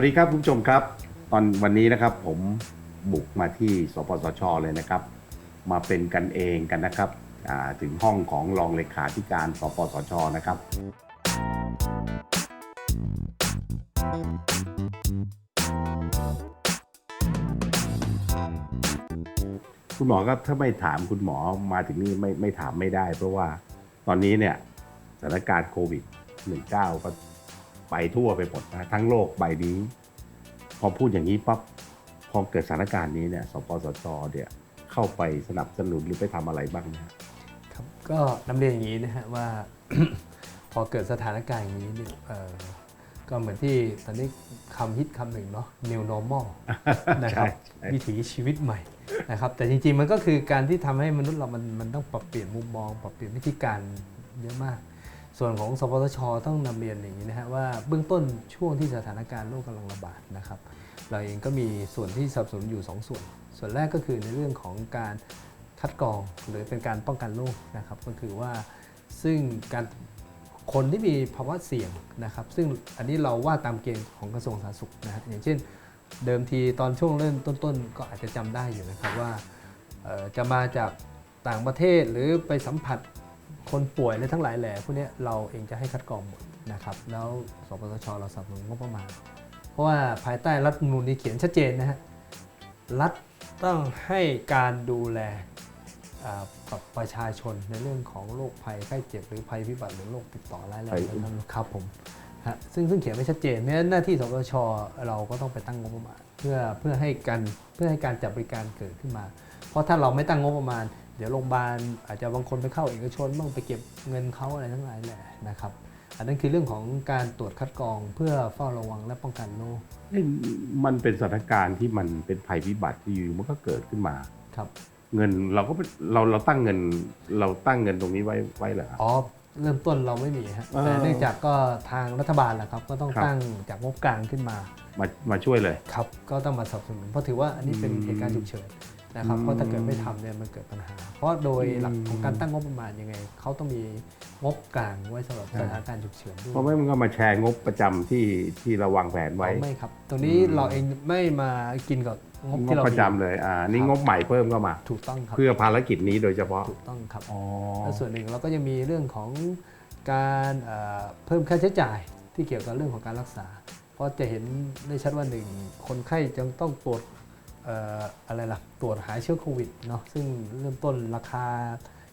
วัสดีครับคุณผู้ชมครับ ตอนวันนี้นะครับผมบุกมาที่สปสชเลยนะครับ มาเป็นกันเองกันนะครับถึงห้องของรองเลขาธิการสปสชนะครับ คุณหมอครับถ้าไม่ถามคุณหมอมาถึงนี่ไม่ไม่ถามไม่ได้ เพราะว่าตอนนี้เนี่ยสถานการณ์โควิด -19 ก็ ไปทั่วไปหมดนะทั้งโลกใบนี้ พอพูดอย่างนี้ปั๊บพอเกิดสถานการณ์นี้เนี่ยสปสชเนี่ยเข้าไปสนับสนุนหรือไปทำอะไรบ้างนะฮะครับก็นำเรียนอย่างนี้นะฮะว่า พอเกิดสถานการณ์อย่างนี้เนี่ยเอ่อก็เหมือนที่ตอนนี้คำฮิตคำหนึ่งเนาะ new normal นะครับใช่วิถีชีวิตใหม่นะครับแต่จริงๆมันก็คือการที่ทำให้มนุษย์เรามันมันต้องปรับเปลี่ยนมุมมอง ปรับเปลี่ยนวิธีการเยอะมาก ส่วนของสปสชต้องนำเรียนอย่างนี้นะฮะว่าเบื้องต้นช่วงที่สถานการณ์โรคกำลังระบาดนะครับเราเองก็มีส่วนที่สนับสนุนอยู่ 2 ส่วน ส่วนแรกก็คือในเรื่องของการคัดกรองหรือเป็นการป้องกันโรคนะครับก็คือว่าซึ่งการคนที่มีภาวะเสี่ยงนะครับ ซึ่งอันนี้เราว่าตามเกณฑ์ของกระทรวงสาธารณสุขนะครับอย่างเช่น เดิมทีตอนช่วงเริ่มต้นๆ ก็อาจจะจำได้อยู่นะครับว่าจะมาจากต่างประเทศหรือไปสัมผัส คนป่วยอะไรทั้งหลายแหล่พวกเนี้ยเราเองจะให้คัดกรองหมดนะครับ แล้วสปสชเราสนับสนุนงบประมาณ เพราะว่าภายใต้รัฐธรรมนูญนี้เขียนชัดเจนนะฮะรัฐต้องให้การดูแลอ่ากับประชาชนในเรื่องของโรคภัยไข้เจ็บหรือภัยพิบัติหรือโรคติดต่อร้ายแรงภัยนะครับผมฮะซึ่งซึ่งเขียนไว้ชัดเจนเพราะฉะนั้นหน้าที่สปชเราก็ต้องไปตั้งงบประมาณ เพื่อเพื่อให้การเพื่อให้การจัดบริการเกิดขึ้นมา เพราะถ้าเราไม่ตั้งงบประมาณ เดี๋ยวโรงพยาบาลอาจจะบางคนไปเข้าเอกชนบ้างไปเก็บเงินเขาอะไรทั้งหลายแหละนะครับ อันนั้นคือเรื่องของการตรวจคัดกรองเพื่อเฝ้าระวังและป้องกันโรคเอ้ยมันเป็นสถานการณ์ที่มันเป็นภัยพิบัติที่อยู่มันก็เกิดขึ้นมาครับ เงินเราก็ไม่เราเราตั้งเงินเราตั้งเงินตรงนี้ไว้ไว้เหรอครับอ๋อเริ่มต้นเราไม่มีฮะเออแต่เนื่องจากก็ทางรัฐบาลแหละครับ ก็ต้องครับตั้งจากงบกลางขึ้นมา มามาช่วยเลย ครับ ก็ต้องมาสนับสนุนเพราะถือว่าอันนี้เป็นอืมเหตุการณ์ฉุกเฉินนะครับอืมเพราะถ้าเกิดไม่ทำเนี่ยมันเกิดปัญหา เพราะโดยหลักอืมของการตั้งงบประมาณยังไงเขาต้องมีงบกลางไว้สำหรับอ่าสถานการณ์ฉุกเฉินด้วยเพราะไม่มันก็มาแชร์งบประจำที่ที่เราวางแผนไว้อ๋อไม่ครับ ตรงนี้อืมเราเองไม่มากินกับงบงที่บเราประมีจำเลยอ่านี่ครับงบใหม่เพิ่มเข้ามา ถูกต้องครับ เพื่อภารกิจนี้โดยเฉพาะ ถูกต้องครับอ๋อและส่วนหนึ่งเราก็ยังมีเรื่องของการเอ่อเพิ่มค่าใช้จ่ายที่เกี่ยวกับเรื่องของการรักษา เพราะจะเห็นได้ชัดว่าหนึ่งคนไข้จะต้องตรวจเอ่ออะไรล่ะตรวจหาเชื้อโควิดเนาะซึ่งเริ่มต้นราคา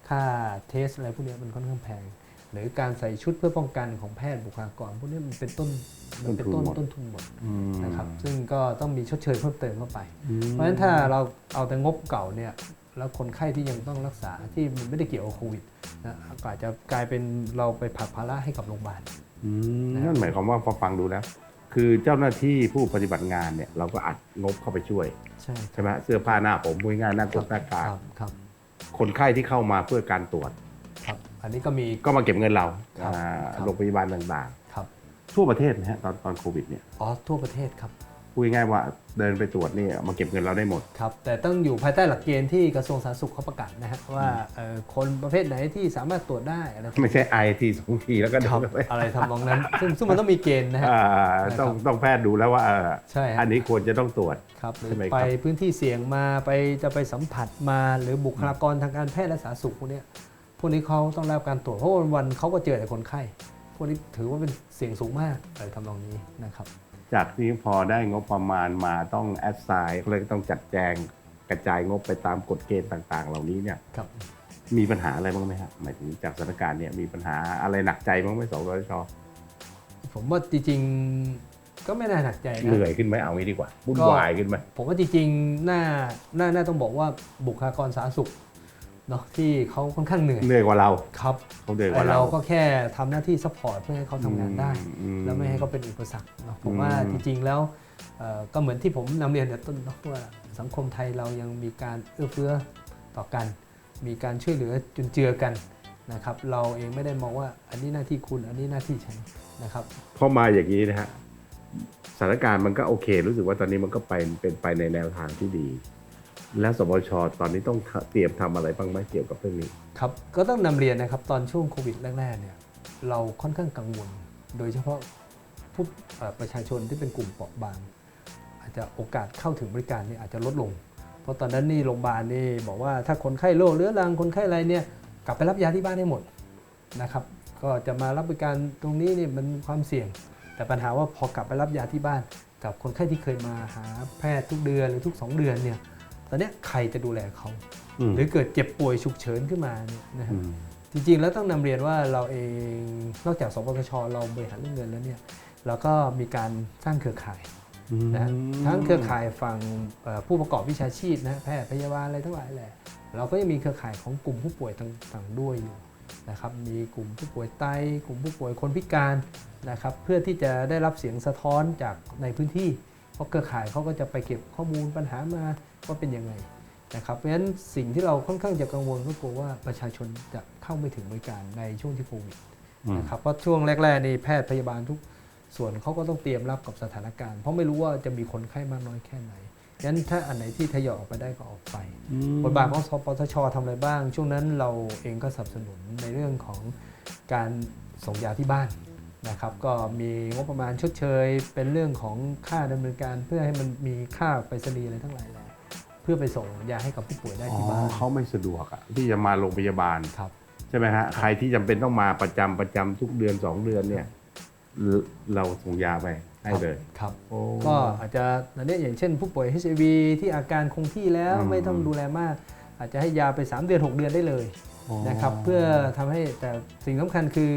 ค่าเทสอะไรพวกเนี้ยมันค่อนข้างแพง หรือการใส่ชุดเพื่อป้องกันของแพทย์บุคลากรพวกเนี้ยมันเป็นต้นมันเป็นต้นต้ต้นนทุทุนนหหมมดดอืมนะครับซึ่งก็ต้องมีชดเชยเพิ่มเติมเข้าไปอืมเพราะฉะนั้นถ้าเราเอาแต่งบเก่าเนี่ยแล้วคนไข้ที่ยังต้องรักษาที่มันไม่ได้เกี่ยวกับโควิดนะก็อาจจะกลายเป็นเราไปผลักภาระให้กับโรงพยาบาลอืมนะครับนั่นหมายความว่าพอฟังดูแล้ว คือเจ้าหน้าที่ผู้ปฏิบัติงานเนี่ยเราก็อัดงบเข้าไปช่วย ใช่ ใช่ไหมเสื้อผ้าหน้าผมพูดง่ายๆหน้ากากหน้ากากครับครับคนไข้ที่เข้ามาเพื่อการตรวจ ครับอันนี้ก็มี ก็มาเก็บเงินเราครับอ่าครับ โรงพยาบาลต่างครับๆ ทั่วประเทศนะฮะตอนตอนโควิดเนี่ยอ๋อทั่วประเทศครับ พูดง่ายๆว่า เดินไปตรวจนี่มาเก็บเงินเราได้หมด ครับ แต่ต้องอยู่ภายใต้หลักเกณฑ์ที่กระทรวงสาธารณสุขเขาประกาศนะฮะว่าเอ่อคนประเภทไหนที่สามารถตรวจได้อะไรไม่ใช่ไอทีสองทีแล้วก็เดิครับนไปอะไรทำนองนั้น ซึ่งซึ่งมันต้องมีเกณฑ์นะฮะ อ่านะครับต้องต้องแพทย์ดูแล้วว่าเออใช่ฮะ อันนี้ควรจะต้องตรวจ ครับหรือใช่ไหมครับ ไปพื้นที่เสี่ยงมาไปจะไปสัมผัสมาหรือบุคลากรทางการแพทย์และสาธารณสุขพวกเนี้ยพวกนี้เขาต้องได้รับการตรวจเพราะวันๆเขาก็เจอแต่คนไข้ พวกนี้ถือว่าเป็นเสี่ยงสูงมากอะไรทำนองนี้นะครับ จจากนี้พอได้งบประมาณมาต้องแอดไซน์เขาเลยต้องจัดแจงกระจายงบไปตามกฎเกณฑ์ต่างๆ เหล่านี้เนี่ยครับมีปัญหาอะไรบ้างไหมครับหมายถึงจากสถานการณ์เนี่ยมีปัญหาอะไรหนักใจบ้างไหมสวชผมว่าจริงๆก็ไม่น่าหนักใจนะเหนื่อยขึ้นไหมเอางี้ดีกว่าวุ่นวายขึ้นไหมผมว่าจริงๆน่าน่าน่าต้องบอกว่าบุคลากรสาธารณสุข เนาะที่เขาค่อนข้างเหนื่อยเหนื่อยกว่าเราครับเขาเหนื่อยกแต่ว่าเราเราก็แค่ทำหน้าที่ซัพพอร์ตเพื่อให้เขาทำงานได้อืแล้วไม่ให้เขาเป็นอุปสรรคเนาะผมว่าอืจมริงๆแล้วเอ่อก็เหมือนที่ผมนำเรียนแต่ต้นเนาะว่าสังคมไทยเรายังมีการเอื้อเฟื้อต่อกัน มีการช่วยเหลือจุนเจือกันนะครับเราเองไม่ได้มองว่าอันนี้หน้าที่คุณอันนี้หน้าที่ฉันนะครับพอมาอย่างนี้นะฮะสถานการณ์มันก็โอเค รู้สึกว่าตอนนี้มันก็ไปเป็นไปในแนวทางที่ดี แล้วสบชตอนนี้ต้องเตรียมทำอะไรบ้างไหมเกี่ยวกับเรื่องนี้ครับก็ต้องนำเรียนนะครับตอนช่วงโควิดแรกๆเนี่ยเราค่อนข้างกังวล โดยเฉพาะผู้ประชาชนที่เป็นกลุ่มเปราะบาง อาจจะโอกาสเข้าถึงบริการนี่อาจจะลดลง เพราะตอนนั้นนี่โรงพยาบาลนี่บอกว่าถ้าคนไข้โรคเรื้อรังคนไข้อะไรเนี่ยกลับไปรับยาที่บ้านให้หมดนะครับ ก็จะมารับบริการตรงนี้นี่มันความเสี่ยง แต่ปัญหาว่าพอกลับไปรับยาที่บ้าน กับคนไข้ที่เคยมาหาแพทย์ทุกเดือนหรือทุก 2 เดือนเนี่ย ตอนเนี้ยใครจะดูแลเขาอืมหรือเกิดเจ็บป่วยฉุกเฉินขึ้นมาเนี่ยนะฮะอืมจริงๆแล้วต้องนำเรียนว่าเราเองนอกจากสปสชเราบริหารเรื่องเงินแล้วเนี่ยเราก็มีการสร้างเครือข่ายนะฮะทั้งเครือข่ายฝั่งเอ่อผู้ประกอบวิชาชีพนะฮะแพทย์พยาบาลอะไรทั้งหลายแหละเราก็ยังมีเครือข่ายของกลุ่มผู้ป่วยต่างๆด้วยอยู่นะครับมีกลุ่มผู้ป่วยไตกลุ่มผู้ป่วยคนพิการนะครับเพื่อที่จะได้รับเสียงสะท้อนจากในพื้นที่เพราะเครือข่ายเขาก็จะไปเก็บข้อมูลปัญหามา ว่าเป็นยังไงนะครับเพราะฉะนั้นสิ่งที่เราค่อนข้างจะกังวลก็กลัวว่าประชาชนจะเข้าไม่ถึงบริการในช่วงที่โควิดอืมนะครับเพราะช่วงแรกๆนี่แพทย์พยาบาลทุกส่วนเขาก็ต้องเตรียมรับกับสถานการณ์ เพราะไม่รู้ว่าจะมีคนไข้มากน้อยแค่ไหนงั้นถ้าอันไหนที่ทยอยออกไปได้ก็ออกไปบทบาทของสปสชทำอะไรบ้าง ช่วงนั้นเราเองก็สนับสนุนในเรื่องของการส่งยาที่บ้านนะครับ ก็มีงบประมาณชดเชย เป็นเรื่องของค่าดำเนินการเพื่อให้มันมีค่าไปรษณีย์อะไรทั้งหลายแหละ เพื่อไปส่งยาให้กับผู้ป่วยได้อ๋อที่บ้าน เขาไม่สะดวกอะที่จะมาโรงพยาบาลครับ ใช่ไหมฮะใครที่จำเป็นต้องมาประจำประจำทุกเดือนสองเดือนเนี่ยเรเราส่งยาไปให้เลยครับ โอ้ ก็อาจจะอันเนี้ยอย่างเช่นผู้ป่วย HIV ที่อาการคงที่แล้วอืม ไม่ต้องดูแลมาก อาจจะให้ยาไป 3 เดือน 6 เดือนได้เลยนะครับ เพื่อทำให้แต่สิ่งสำคัญคือ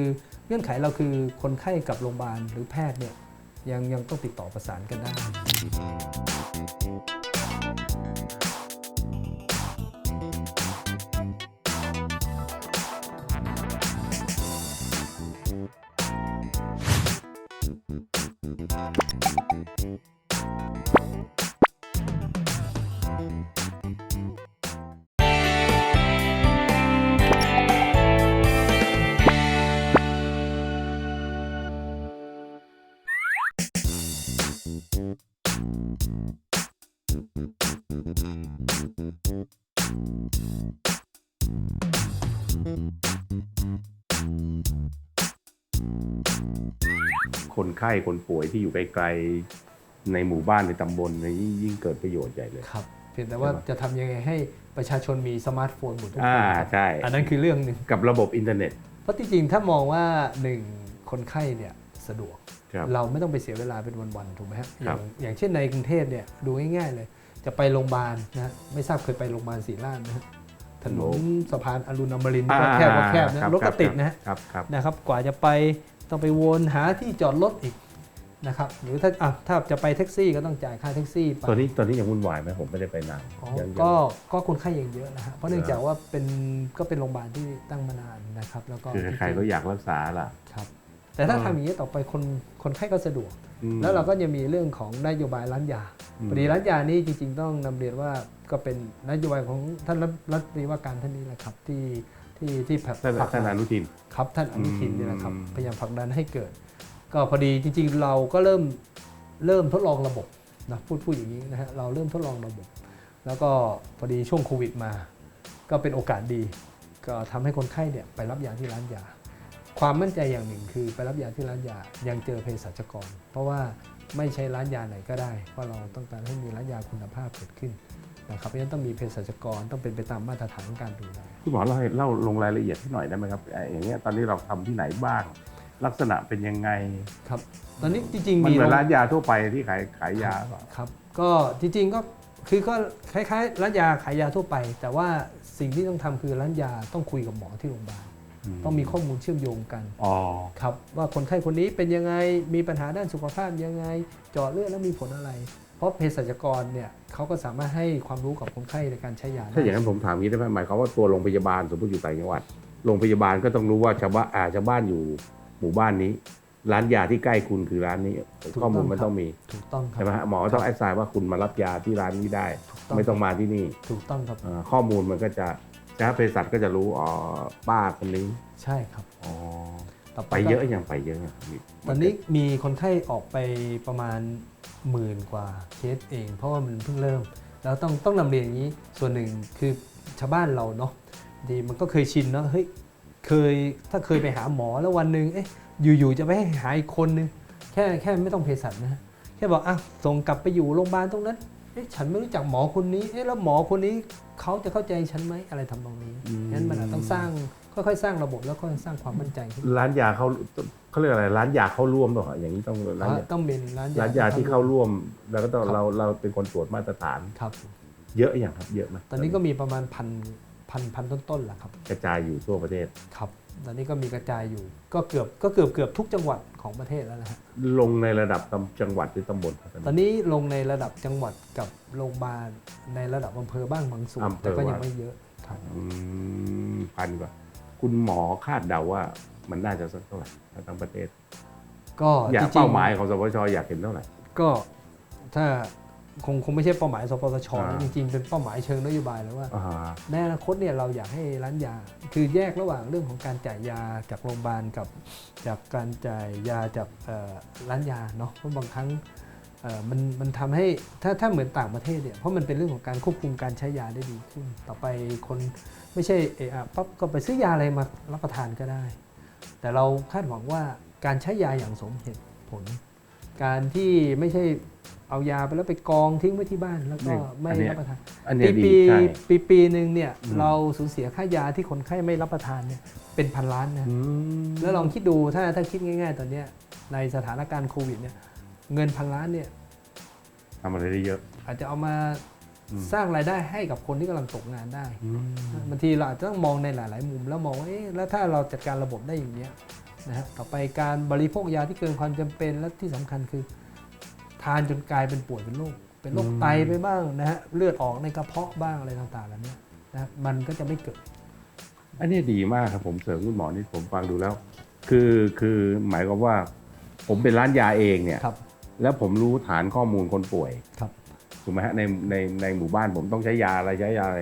เงื่อนไขเราคือคนไข้กับโรงพยาบาลหรือแพทย์เนี่ยยังยังต้องติดต่อประสานกันได้ ไข้คนป่วยที่อยู่ไกลๆในหมู่บ้านในตำบลในยิ่งยิ่งเกิดประโยชน์ใหญ่เลย ครับเพียงแต่ว่าใช่ไหมจะทำยังไงให้ประชาชนมีสมาร์ทโฟนหมดทุกคอ่านนะครับใช่อันนั้นคือเรื่องหนึ่งกับระบบอินเทอร์เน็ต เพราะที่จริงถ้ามองว่าหนึ่งคนไข้เนี่ยสะดวก ครับ เราไม่ต้องไปเสียเวลาเป็นวันๆถูกไหมฮะอครัย่าบ งอย่างเช่นในกรุงเทพเนี่ยดูง่ายๆเลย จะไปโรงพยาบาลนะฮะไม่ทราบเคยไปโรงพยาบาลศรีราชนะฮะถนนสะพานอรุณอมรินทร์ก็แคบก็แคบนะรถก็ติดนะฮะ ครับครับ นะครับกว่าจะไป ต้องไปวนหาที่จอดรถอีกนะครับหรือถ้าอะถ้าจะไปแท็กซี่ก็ต้องจ่ายค่าแท็กซี่ไปตอนนี้ตอนนี้ยังวุ่นวายไหมผมไม่ได้ไปนานอ๋อยังยัง ก็ก็คนไข้ยังเยอะนะฮะเพราะเนื่องเหรอจากว่าเป็นก็เป็นโรงพยาบาลที่ตั้งมานานนะครับ แล้วก็คือใครๆก็อยากรักษาล่ะครับ แต่ถ้าเออทำอย่างนี้ต่อไปคนคนไข้ก็สะดวก อืม แล้วเราก็จะมีเรื่องของนโยบายร้านยาอืม พอดีร้านยานี่จริง ๆ ต้องนำเรียนว่าก็เป็นนโยบายของท่านรัฐรัฐมนตรีว่าการท่านนี้แหละครับที่ ที่ที่ผลักท่านผลักท่านอนุทินครับท่านอนุทินเนี่ยนะครับอืมพยายามผลักดันให้เกิด ก็พอดีจริง ๆ เราก็เริ่มเริ่มทดลองระบบนะพูดพูดอย่างนี้นะฮะเราเริ่มทดลองระบบ แล้วก็พอดีช่วงโควิดมา ก็เป็นโอกาสดี ก็ทำให้คนไข้เนี่ยไปรับยาที่ร้านยา ความมั่นใจอย่างหนึ่งคือไปรับยาที่ร้านยายังเจอเภสัชกร เพราะว่าไม่ใช่ร้านยาไหนก็ได้ เพราะเราต้องการให้มีร้านยาคุณภาพเกิดขึ้น นะครับเพราะฉะนั้นต้องมีเภสัชกรต้องเป็นไปตามมาตรฐานการดูแลคุณหมอเล่าให้เล่าลงรายละเอียดให้หน่อยได้ไหมครับไอ้อย่างเงี้ยตอนนี้เราทำที่ไหนบ้าง ลักษณะเป็นยังไงครับตอนนี้จริงๆมันมีเหมือนโงร้านยาทั่วไปที่ขายขายยาเปล่าครับก็จริงๆก็คือก็คล้ายๆร้านยาขายยาทั่วไป แต่ว่าสิ่งที่ต้องทำคือร้านยาต้องคุยกับหมอที่โรงพยาบาลต้องมีข้อมูลเชื่อมโยงกันอ๋อครับว่าคนไข้คนนี้เป็นยังไงมีปัญหาด้านสุขภาพยังไงเจาะเลือดแล้วมีผลอะไร เพราะเภสัชกรเนี่ยเขาก็สามารถให้ความรู้กับคนไข้ในการใช้ยาได้ถ้าอย่างนั้นผมถามงี้ได้ไหมหมายความว่าตัวโรงพยาบาลสมมติอยู่ต่างจังหวัดโรงพยาบาลก็ต้องรู้ว่าชาวบ้านอ่าชาวบ้านอยู่หมู่บ้านนี้ ร้านยาที่ใกล้คุณคือร้านนี้ข้อมูลมันต้องมีถูกต้องครัใช่ไหมฮะหมอก็ต้องแอดไซน์ว่าคุณมารับยาที่ร้านนี้ได้ถูกต้องไม่ต้องมาที่นี่ถูกต้องครับอ่าข้อมูลมันก็จะนะเภสัชก็จะรู้อ๋อป้าคนนี้ใช่ครับอ๋อต่ไปเยอะอย่างไปเยอะอย่างมีตอนนี้มีคนไข้ออกไปประมาณ หมื่นกว่าเคสเอง เพราะว่ามันเพิ่งเริ่ม แล้วต้องต้องนำเรียนอย่างนี้ส่วนหนึ่งคือชาวบ้านเราเนาะดีมันก็เคยชินเนาะเฮ้ยเคยถ้าเคยไปหาหมอแล้ววันหนึ่งเอ๊ะอยู่ๆจะไปให้หาอีกคนนึงแค่แค่ไม่ต้องเภสัชนะแค่บอกอะส่งกลับไปอยู่โรงพยาบาลตรงนั้น อ๊ะฉันไม่รู้จักหมอคนนี้เอ๊ะแล้วหมอคนนี้เขาจะเข้าใจฉันไหมอะไรทำนองนี้งั้นมันอาจต้องสร้างค่อยๆ สร้างระบบแล้วค่อยๆสร้างความมั่นใจขึ้นร้านยาเขาเขาเรียกอะไรร้านยาเข้าร่วมหรออย่างนี้ต้องร้านยาต้องเป็นร้านยาร้านยาที่เข้าร่วม แล้วก็ต้องครับเราเราเป็นคนตรวจมาตรฐาน ครับ เยอะอย่างครับ เยอะไหมตอนนี้ก็มีประมาณพันพันพันต้นๆแหละครับ กระจายอยู่ทั่วประเทศ ครับ ตอนนี้ก็มีกระจายอยู่ ก็เกือบก็เกือบเกือบทุกจังหวัดของประเทศแล้วนะฮะลงในระดับตำจังหวัดหรือตำบลครับตอนนี้ลงในระดับจังหวัดกับโรงพยาบาลในระดับอำเภอบ้างบางส่วนอำเภอแต่ก็ยังว่าไม่เยอะครับอืมพันกว่าคุณหมอคาดเดาว่ามันน่าจะสักเท่าไหร่ทั้งประเทศ ก็อยากจริงๆเป้าหมายของสปชอยากเห็นเท่าไหร่ก็ถ้า คงคงไม่ใช่เป้าหมายสปสชอ่านะจริงๆ เป็นเป้าหมายเชิงนโยบายแล้วว่าอ่าฮะในอนาคตเนี่ยเราอยากให้ร้านยา คือแยกระหว่างเรื่องของการจ่ายยาจากโรงพยาบาลกับจากการจ่ายยาจากเอ่อร้านยาเนาะเพราะบางครั้งเอ่อมันมันทำให้ถ้าถ้าเหมือนต่างประเทศเนี่ยเพราะมันเป็นเรื่องของการควบคุมการใช้ยาได้ดีขึ้น ต่อไปคนไม่ใช่เอะอะปั๊บก็ไปซื้อยาอะไรมารับประทานก็ได้ แต่เราคาดหวังว่าการใช้ยาอย่างสมเหตุผล การที่ไม่ใช่ เอายาไปแล้วไปกองทิ้งไว้ที่บ้านแล้วก็ไม่รับประทานอันเนี้ปียดีปีใช่ปีปีหนึ่งเนี่ยอืมเราสูญเสียค่ายาที่คนไข้ไม่รับประทานเนี่ยเป็นพันล้านนะอืมแล้วลองคิดดูถ้าถ้าคิดง่าย ๆ ตอนเนี้ยในสถานการณ์โควิดเนี่ยเงินพันล้านเนี่ยทำอะไรได้เยอะ อาจจะเอามาอืมสร้างรายได้ให้กับคนที่กำลังตกงานได้อืมบางทีเราอาจจะต้องมองในหลาย ๆ มุมแล้วมองว่าเอ๊ะแล้วถ้าเราจัดการระบบได้อย่างเนี้ยนะฮะต่อไปการบริโภคยาที่เกินความจำเป็นและที่สำคัญคือทานจนกลายเป็นป่วยเป็นโรคเป็นโรคไตไปบ้างนะฮะเลือดออกในกระเพาะบ้างอะไรต่างๆเหล่านี้นะฮะมันก็จะไม่เกิด อันเนี้ยดีมากครับผมเสริมคุณหมอนี่ผมฟังดูแล้ว คือคือหมายความว่า ผมเป็นร้านยาเองเนี่ยครับแล้วผมรู้ฐานข้อมูลคนป่วยครับถูกไหมฮะในในในหมู่บ้านผมต้องใช้ยาอะไรใช้ยาอะไร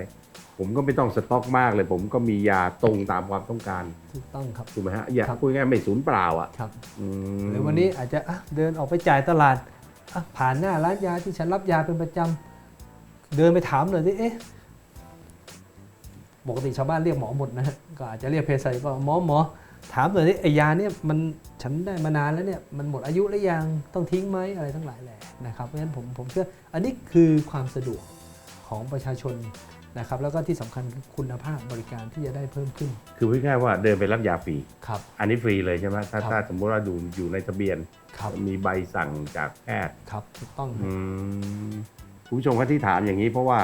ผมก็ไม่ต้องสต็อกมากเลย ผมก็มียาตรงตามความต้องการถูกต้องครับถูกไหมฮะอย่าครับพูดง่ายๆไม่สูญเปล่าอะครับอืมหรือวันนี้อาจจะอะเดินออกไปจ่ายตลาดอะ ผ่านหน้าร้านยาที่ฉันรับยาเป็นประจำเดินไปถามหน่อยดิเอ๊ะปกติชาวบ้านเรียกหมอหมดนะก็อาจจะเรียกเภสัชก็หมอหมอถามหน่อยดิไอยาเนี่ยมันฉันได้มานานแล้วเนี่ยมันหมดอายุหรือยังต้องทิ้งไหมอะไรทั้งหลายแหละนะครับเพราะฉะนั้นผมผมเชื่ออันนี้คือความสะดวกของประชาชน นะครับแล้วก็ที่สำคัญคือคุณภาพบริการที่จะได้เพิ่มขึ้น คือพูดง่ายๆว่าเดินไปรับยาฟรีครับอันนี้ฟรีเลยใช่ไหมถ้าครับถ้าสมมติว่าดูอยู่ในทะเบียนครับมีใบสั่งจากแพทย์ครับถูกต้องครับอืมคุณผู้ชมครับที่ถามอย่างนี้เพราะว่า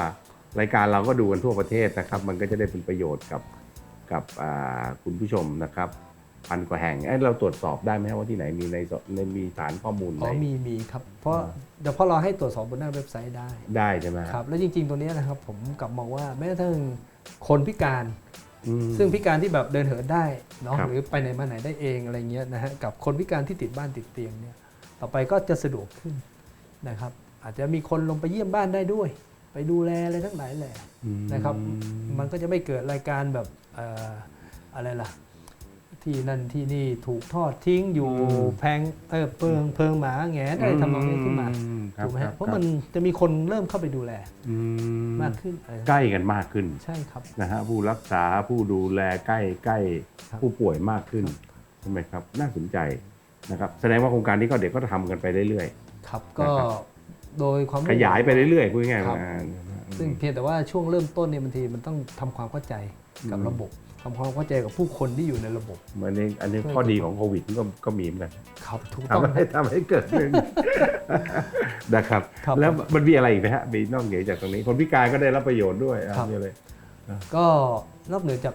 รายการเราก็ดูกันทั่วประเทศนะครับ มันก็จะได้เป็นประโยชน์กับกับอ่าคุณผู้ชมนะครับ พันกว่าแห่งเอ้ยเราตรวจสอบได้ไหมว่าที่ไหนมีในในมีฐานข้อมูลไหอ๋นอมีมีครับ เพราะเดี๋ยวพอเราให้ตรวจสอบบนหน้าเว็บไซต์ได้ได้ใช่ไหมครับแล้วจริง ๆ ตัวเนี้ยนะครับผมกลับมองว่าแม้กระทั่งคนพิการ อืม ซึ่งพิการที่แบบเดินเหินได้เนาะครับ หรือไปไหนมาไหนได้เองอะไรเงี้ยนะฮะกับคนพิการที่ติดบ้านติดเตียงเนี่ยต่อไปก็จะสะดวกขึ้นนะครับ อาจจะมีคนลงไปเยี่ยมบ้านได้ด้วย ไปดูแลอะไรทั้งหลายแหละอืมนะครับ มันก็จะไม่เกิดรายการแบบเอ่ออะไรล่ะ ที่นั่นที่นี่ถูกทอดทิ้งอยู่แพงเออเพิงเพิงหมาแหงนอะไรทำนองนี้ขึ้นมาอืคบถูกไหมคฮะบเพราะมันจะมีคนเริ่มเข้าไปดูแลอืมมากขึ้นอะไรใกล้กันมากขึ้น ใช่ครับนะฮะผู้รักษาผู้ดูแลใกล้ใกล้ครับผู้ป่วยมากขึ้นใช่ไหมครับน่าสนใจนะครับแสดงว่าโครงการนี้ก็เด็กก็ทำกันไปเรื่อยครับก็นะครับโดยความๆขยายไปเรื่อยๆพูดง่ายๆครับว่า ซึ่งเพียงแต่ว่าช่วงเริ่มต้นเนี่ยบางทีมันต้องทำความเข้าใจกับอืมระบบพทำความเข้าใจกับผู้คนที่อยู่ในระบบอันนี้อันนี้ข้อดีของโควิดก็ก็มีเหมือนกันครับถูกต้องทำให้ทำให้เกิดเรื่องนะครับครับ แล้วมันมีอะไรอีกไหมฮะมีนอกเหนือจากตรงนี้ คนพิการก็ได้รับประโยชน์ด้วยอะครับมีอะไรก็นอกเหนือจาก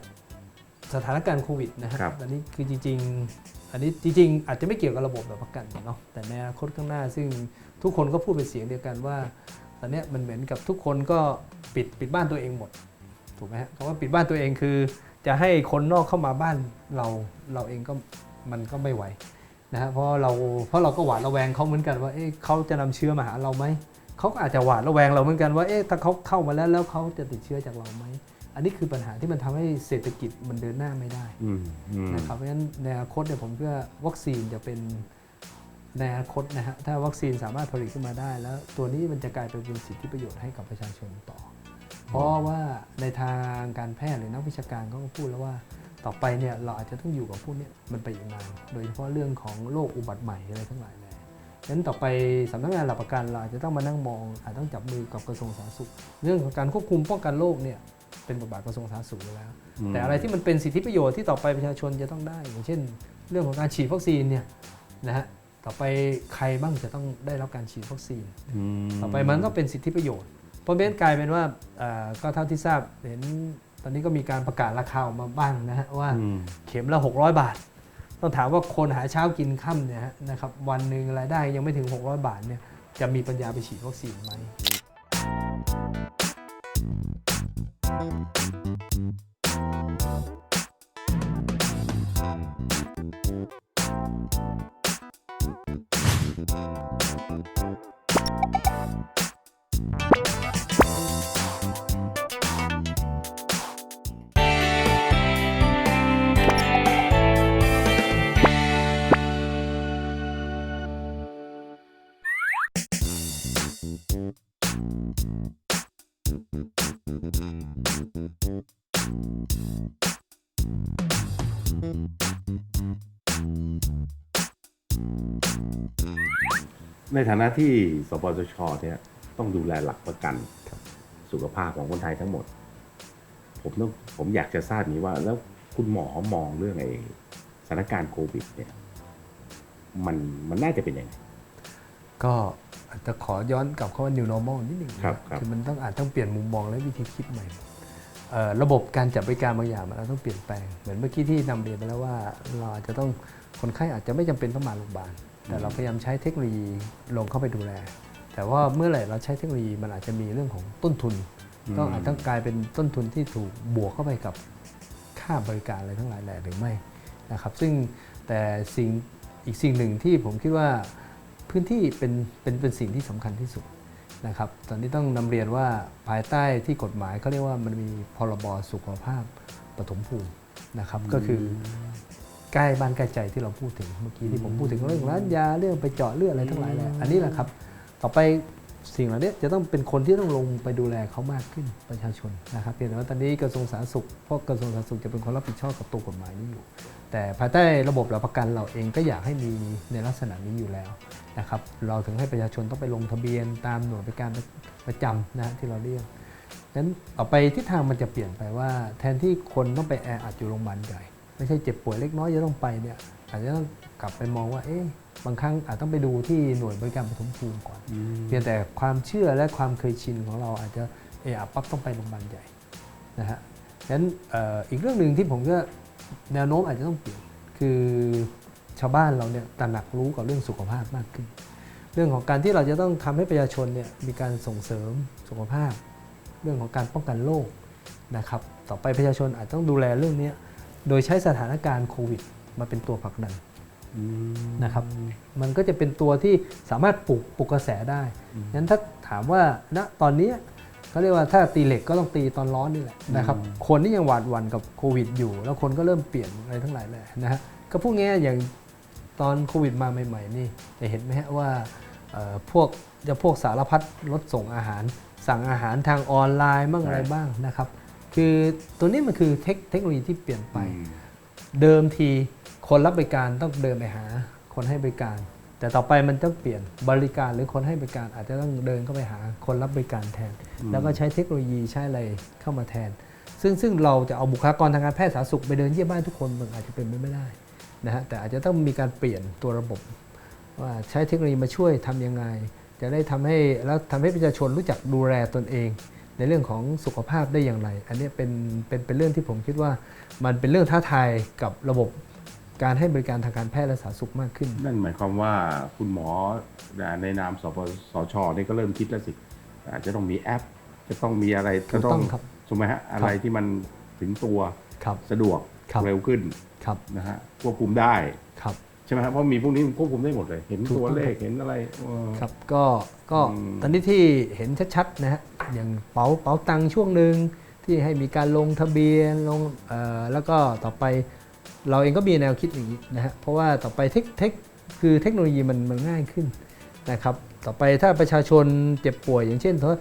สถานการณ์โควิดนะฮะครับอันนี้คือจริง ๆ อันนี้จริง ๆ อาจจะไม่เกี่ยวกับระบบแบบประกันเนาะแต่ในอนาคตข้างหน้า ซึ่งทุกคนก็พูดเป็นเสียงเดียวกันว่า ตอนเนี้ยมันเหมือนกับทุกคนก็ปิดปิดบ้านตัวเองหมดถูกไหมฮะคำว่าปิดบ้านตัวเองคือ จะให้คนนอกเข้ามาบ้านเราเราเองก็มันก็ไม่ไหวนะฮะเพราะเราเพราะเราก็หวาดระแวงเขาเหมือนกันว่าเอ๊ะเขาจะนำเชื้อมาหาเราไหมเขาก็อาจจะหวาดระแวงเราเหมือนกันว่าเอ๊ะถ้าเขาเข้ามาแล้วแล้วเขาจะติดเชื้อจากเราไหมอันนี้คือปัญหาที่มันทำให้เศรษฐกิจมันเดินหน้าไม่ได้อืมอืมนะครับเพราะฉะนั้นในอนาคตเนี่ยผมคิดว่าวัคซีนจะเป็น ในอนาคตนะฮะถ้าวัคซีนสามารถผลิตขึ้นมาได้ แล้วตัวนี้มันจะกลายเป็นเป็นสิทธิประโยชน์ให้กับประชาชนต่อ เพราะว่าในทางการแพทย์หรือนักวิชาการเขาก็พูดแล้วว่าต่อไปเนี่ยเราอาจจะต้องอยู่กับพวกเนี้ยมันไปอีกนาน โดยเฉพาะเรื่องของโรคอุบัติใหม่อะไรทั้งหลายแหล่ฉะนั้นต่อไปสำนักงานหลักประกันเราอาจจะต้องมานั่งมองอาจต้องจับมือกับกระทรวงสาธารณสุข เรื่องของการควบคุมป้องกันโรคเนี่ยเป็นบทบาทกระทรวงสาธารณสุขอยู่แล้วมแต่อะไรที่มันเป็นสิทธิประโยชน์ที่ต่อไปประชาชนจะต้องได้ อย่างเช่น เรื่องของการฉีดวัคซีนเนี่ยนะฮะ ต่อไปใครบ้างจะต้องได้รับการฉีดวัคซีนมต่อไปมันก็เป็นสิทธิประโยชน์ เพราะเบนกลายเป็นว่าเอ่อก็เท่าที่ทราบเห็นตอนนี้ก็มีการประกาศราคาออกมาบ้างนะฮะว่าอืมเข็มละ 600 บาท ต้องถามว่าคนหาเช้ากินค่ำเนี่ยฮะนะครับวันหนึ่งรายได้ยังไม่ถึง 600 บาทเนี่ยจะมีปัญญาไปฉีดวัคซีนไหม ในฐานะที่สปสชเนี่ยต้องดูแลหลักประกันสุขภาพของคนไทยทั้งหมด ผมต้องผมอยากจะทราบนี้ว่า แล้วคุณหมอมองเรื่องไอ้สถานการณ์โควิดเนี่ยมันมันน่าจะเป็นยังไงก็อาจจะขอย้อนกลับเข้าว่า new normal นิดหนึ่งนะครับครับคือมันต้องอาจต้องเปลี่ยนมุมมองและวิธีคิดใหม่เอ่อระบบการจัดบริการบางอย่างมันอาจต้องเปลี่ยนแปลง เหมือนเมื่อกี้ที่นำเรียนไปแล้วว่าเราอาจจะต้องคนไข้อาจจะไม่จำเป็นต้องมาโรงพยาบาล แต่เราพยายามใช้เทคโนโลยีลงเข้าไปดูแล แต่ว่าเมื่อไหร่เราใช้เทคโนโลยีมันอาจจะมีเรื่องของต้นทุนก็อาจต้องกลายเป็นต้นทุนที่ถูกบวกเข้าไปกับค่าบริการอะไรทั้งหลายแหล่หรือไม่นะครับ ซึ่งแต่สิ่งอีกสิ่งหนึ่งที่ผมคิดว่าพื้นที่เป็นเป็นเป็นสิ่งที่สำคัญที่สุดนะครับ ตอนนี้ต้องนำเรียนว่าภายใต้ที่กฎหมายเขาเรียกว่ามันมีพรบสุขภาพปฐมภูมินะครับ ก็คือ ใกล้บ้านใกล้ใจที่เราพูดถึงเมื่อกี้ที่ผมพูดถึงเรื่องร้านยาเรื่องไปเจาะเลือดอะไรทั้งหลายแหละอันนี้แหละครับ ต่อไปสิ่งเหล่านี้จะต้องเป็นคนที่ต้องลงไปดูแลเขามากขึ้นประชาชนนะครับเพียงแต่ว่าตอนนี้กระทรวงสาธารณสุขเพราะกระทรวงสาธารณสุขจะเป็นคนรับผิดชอบกับตัวกฎหมายนี้อยู่ แต่ภายใต้ระบบหลักประกันเราเองก็อยากให้มีในลักษณะนี้อยู่แล้วนะครับเราถึงให้ประชาชนต้องไปลงทะเบียนตามหน่วยบริการประจำนะฮะที่เราเรียกนั้นต่อไปทิศทางมันจะเปลี่ยนไปว่า แทนที่คนต้องไปแออัดอยู่โรงพยาบาลใหญ่ ไม่ใช่เจ็บป่วยเล็กน้อยจะต้องไปเนี่ยอาจจะต้องกลับไปมองว่า เอ๊ะบางครั้งอาจต้องไปดูที่หน่วยบริการปฐมภูมิก่อน เพียงแต่ความเชื่อและความเคยชินของเราอาจจะเอะอะปั๊บต้องไปโรงพยาบาลใหญ่นะฮะฉะนั้นเอ่ออีกเรื่องหนึ่งที่ผมก็แนวโน้มอาจจะต้องเปลี่ยนคือชาวบ้านเราเนี่ยตระหนักรู้กับเรื่องสุขภาพมากขึ้น เรื่องของการที่เราจะต้องทำให้ประชาชนเนี่ยมีการส่งเสริมสุขภาพ เรื่องของการป้องกันโรคนะครับ ต่อไปประชาชนอาจต้องดูแลเรื่องเนี้ย โดยใช้สถานการณ์โควิดมาเป็นตัวผลักดันนะครับ มันก็จะเป็นตัวที่สามารถปลุกปลุกกระแสได้งั้นถ้าถามว่าณตอนเนี้ยเขาเรียกว่าถ้าตีเหล็กก็ต้องตีตอนร้อนนี่แหละนะครับ คนที่ยังหวาดหวั่นกับโควิดอยู่ แล้วคนก็เริ่มเปลี่ยนอะไรทั้งหลายแหละนะฮะก็พูดง่ายๆอย่างตอนโควิดมาใหม่ๆนี่จะเห็นไหมฮะว่าเอ่อพวกจะพวกสารพัดรถส่งอาหาร สั่งอาหารทางออนไลน์บ้างใช่อะไรบ้างนะครับ คือตัวนี้มันคือเทคเทคโนโลยีที่เปลี่ยนไปอืมเดิมทีคนรับบริการต้องเดินไปหาคนให้บริการ แต่ต่อไปมันต้องเปลี่ยนบริการหรือคนให้บริการ อาจจะต้องเดินเข้าไปหาคนรับบริการแทน แล้วก็ใช้เทคโนโลยีใช้อะไรเข้ามาแทน ซึ่งซึ่งเราจะเอาบุคลากรทางการแพทย์สาธารณสุขไปเดินเยี่ยมบ้านทุกคนมันอาจจะเป็นไปไม่ได้นะฮะแต่อาจจะต้องมีการเปลี่ยนตัวระบบ ว่าใช้เทคโนโลยีมาช่วยทำยังไง จะได้ทำให้แล้วทำให้ประชาชนรู้จักดูแลตนเอง ในเรื่องของสุขภาพได้อย่างไร อันนี้เป็นเป็นเป็นเรื่องที่ผมคิดว่ามันเป็นเรื่องท้าทายกับระบบการให้บริการทางการแพทย์และสาธารณสุขมากขึ้น นั่นหมายความว่าคุณหมอในนามสปสชนี่ก็เริ่มคิดแล้วสิอาจจะต้องมีแอป จะต้องมีอะไรถูกต้องครับถูกไหมฮะอะไรที่มันถึงตัวครับสะดวกครับเร็วขึ้นครับนะฮะควบคุมได้ครับใช่ไหมครับเพราะมีพวกนี้มันควบคุมได้หมดเลย เห็นถูกตัวต้องเลขเห็นอะไรเออครับก็ก็อืมตอนนี้ที่เห็นชัดๆนะฮะอย่างเป๋าเป๋าตังค์ช่วงหนึ่งที่ให้มีการลงทะเบียนลงเอ่อแล้วก็ต่อไปเราเองก็มีแนวคิดอย่างนี้นะฮะเพราะว่าต่อไปเทคเทคคือเทคโนโลยีมันมันง่ายขึ้นนะครับต่อไปถ้าประชาชนเจ็บป่วย อย่างเช่นถ้า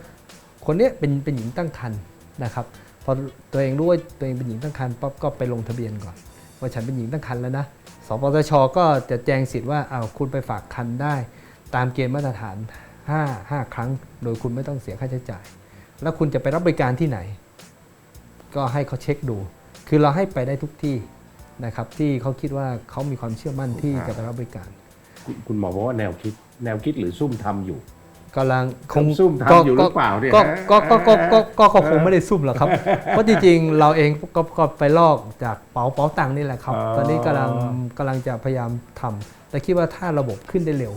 คนเนี้ยเป็นเป็นหญิงตั้งครรภ์นะครับพอตัวเองรู้ว่าตัวเองเป็นหญิงตั้งครรภ์ปั๊บก็ไปลงทะเบียนก่อนว่าฉันเป็นหญิงตั้งครรภ์แล้วนะ สปสชก็จะแจงสิทธิ์ว่าอ้าวคุณไปฝากคันได้ ตามเกณฑ์มาตรฐาน 5 5 ครั้ง โดยคุณไม่ต้องเสียค่าใช้จ่าย แล้วคุณจะไปรับบริการที่ไหน ก็ให้เขาเช็คดู คือเราให้ไปได้ทุกที่นะครับที่เขาคิดว่าเขามีความเชื่อมั่นที่จะไปรับบริการ คุณคุณหมอบอกว่าแนวคิดแนวคิดหรือซุ่มทำอยู่ กำลังคงซุ่มทำอยู่หรือเปล่าเนี่ยก็ฮะก็ก็ก็ก็ก็ก็คงไม่ได้ซุ่มหรอกครับ เพราะจริงๆ เราเองก็ก็ไปลอกจากเป๋าเป๋าตังค์นี่แหละครับอ๋อตอนนี้กำลังกำลังจะพยายามทำแต่คิดว่าถ้าระบบขึ้นได้เร็ว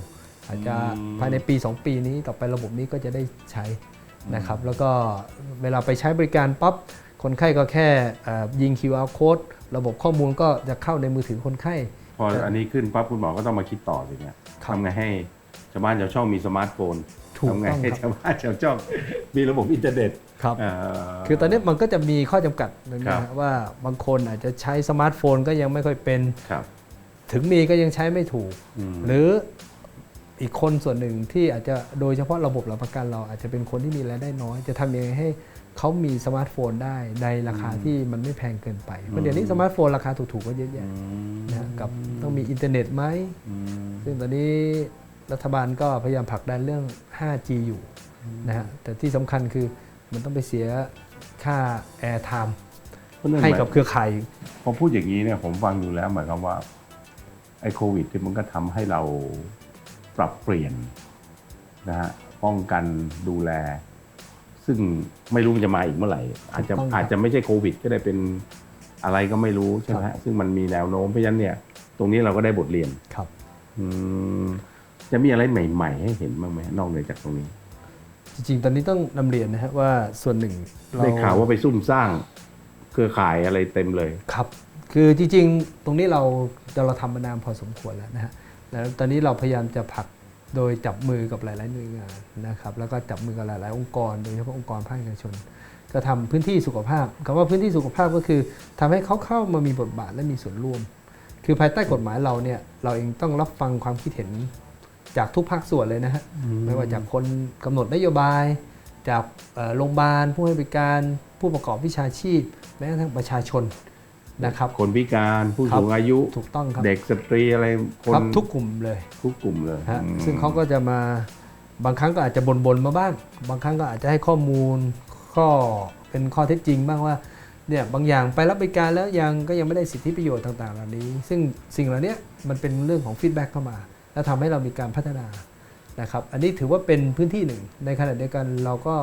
อาจจะอืมภายในปี 2 ปีนี้ต่อไประบบนี้ก็จะได้ใช้นะครับ แล้วก็เวลาไปใช้บริการปั๊บคนไข้ก็แค่เอ่อยิง QR code ระบบข้อมูลก็จะเข้าในมือถือคนไข้ พออันนี้ขึ้นปั๊บคุณหมอก็ต้องมาคิดต่อสิเนี่ยครับทำไงให้ชาวบ้านชาวช่องมีสมาร์ทโฟน ถูกทำไงต้องให้ครับ ชาวบ้านชาวช่องมีระบบอินเทอร์เน็ตครับ เอ่ คือตอนนี้มันก็จะมีข้อจำกัดนะครัฮะบว่าบางคนอาจจะใช้สมาร์ทโฟนก็ยังไม่ค่อยเป็น ครับถึงมีก็ยังใช้ไม่ถูกมหรืออีกคนส่วนหนึ่งที่อาจจะโดยเฉพาะระบบหลักประกันเราอาจจะเป็นคนที่มีรายได้น้อย จะทำยังไงให้เขามีสมาร์ทโฟนได้ในราคาที่มันไม่แพงเกินไปเพราะเดี๋ยวนี้สมาร์ทโฟนราคาถูกๆก็เยอะแยะนะฮะกับต้องมีอินเทอร์เน็ตไหม อืม ซึ่งตอนนี้ รัฐบาลก็พยายามผลักดันเรื่อง 5G อยู่นะฮะแต่ที่สำคัญคือมันต้องไปเสียค่า air time เพราะนั่นให้หมายกับเครือข่ายพอพูดอย่างนี้เนี่ยผมฟังดูแล้วหมายความว่าไอ้โควิดที่มันก็ทำให้เราปรับเปลี่ยนนะฮะป้องกันดูแล ซึ่งไม่รู้มันจะมาอีกเมื่อไหร่ อาจจะถูกต้องครับอาจจะไม่ใช่โควิด ก็ได้เป็นอะไรก็ไม่รู้ใช่ไหมครัฮะบซึ่งมันมีแนวโน้มเพราะฉะนั้นเนี่ย ตรงนี้เราก็ได้บทเรียนครับ อืม จะมีอะไรใหม่ ๆ ให้เห็นบ้างไหมนอกเหนือจากตรงนี้ จริงๆ ตอนนี้ต้องนำเรียนนะฮะว่าส่วนหนึ่งเรได้ข่าวว่าไปซุ่มสร้างเครือข่ายอะไรเต็มเลยครับ คือจริงๆ ตรงนี้เราเราทำมานานพอสมควรแล้วนะฮะแล้วตอนนี้เราพยายามจะผลักโดยจับมือกับหลาย ๆ หน่วยงานนะครับแล้วก็จับมือกับหลาย ๆ องค์กร โดยเฉพาะองค์กรภาคเอกชน ก็ทำพื้นที่สุขภาพคำว่าพื้นที่สุขภาพก็คือทำให้เขาเข้ามามีบทบาทและมีส่วนร่วม คือภายใต้กฎหมายเราเนี่ยเราเองต้องรับฟังความคิดเห็น จากทุกภาคส่วนเลยนะฮะไม่ว่าจากคนกำหนดนโยบาย จากเอ่อโรงพยาบาลผู้ให้บริการผู้ประกอบวิชาชีพ แม้กระทั่งประชาชนนะครับคนพิการผู้ครับสูงอายุถูกต้องครับเด็กสตรีอะไรคครันบทุกกลุ่มเลยทุกกลุ่มเลยฮะอืมซึ่งเขาก็จะมาบางครั้งก็อาจจะบนๆมาบ้าง บางครั้งก็อาจจะให้ข้อมูลข้อเป็นข้อเท็จจริงบ้างว่าเนี่ยบางอย่างไปรับบริการแล้วยังก็ยังไม่ได้สิทธิประโยชน์ต่างๆ เหล่านี้ ซึ่งสิ่งเหล่านี้มันเป็นเรื่องของฟีดแบ็กเข้ามา แล้วทำให้เรามีการพัฒนานะครับอันนี้ถือว่าเป็นพื้นที่หนึ่ง ในขณะเดียวกันเราก็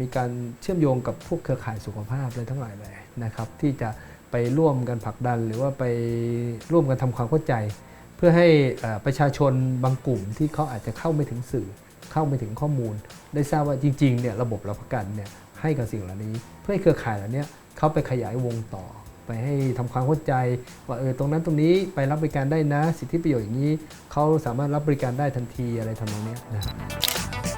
มีการเชื่อมโยงกับพวกเครือข่ายสุขภาพอะไรทั้งหลายเลยนะครับที่จะไปร่วมกันผลักดัน หรือว่าไปร่วมกันทำความเข้าใจ เพื่อให้ประชาชนบางกลุ่มที่เขาอาจจะเข้าไม่ถึงสื่อ เข้าไม่ถึงข้อมูล ได้ทราบว่าจริงๆเนี่ยระบบรับประกันเนี่ยให้กับสิ่งเหล่านี้ เพื่อให้เครือข่ายเหล่านี้เขาไปขยายวงต่อ ไปให้ทำความเข้าใจ ว่าเออตรงนั้นตรงนี้ไปรับบริการได้นะ สิทธิประโยชน์อย่างนี้เขาสามารถรับบริการได้ทันทีอะไรทำนองเนี้ยนะครับ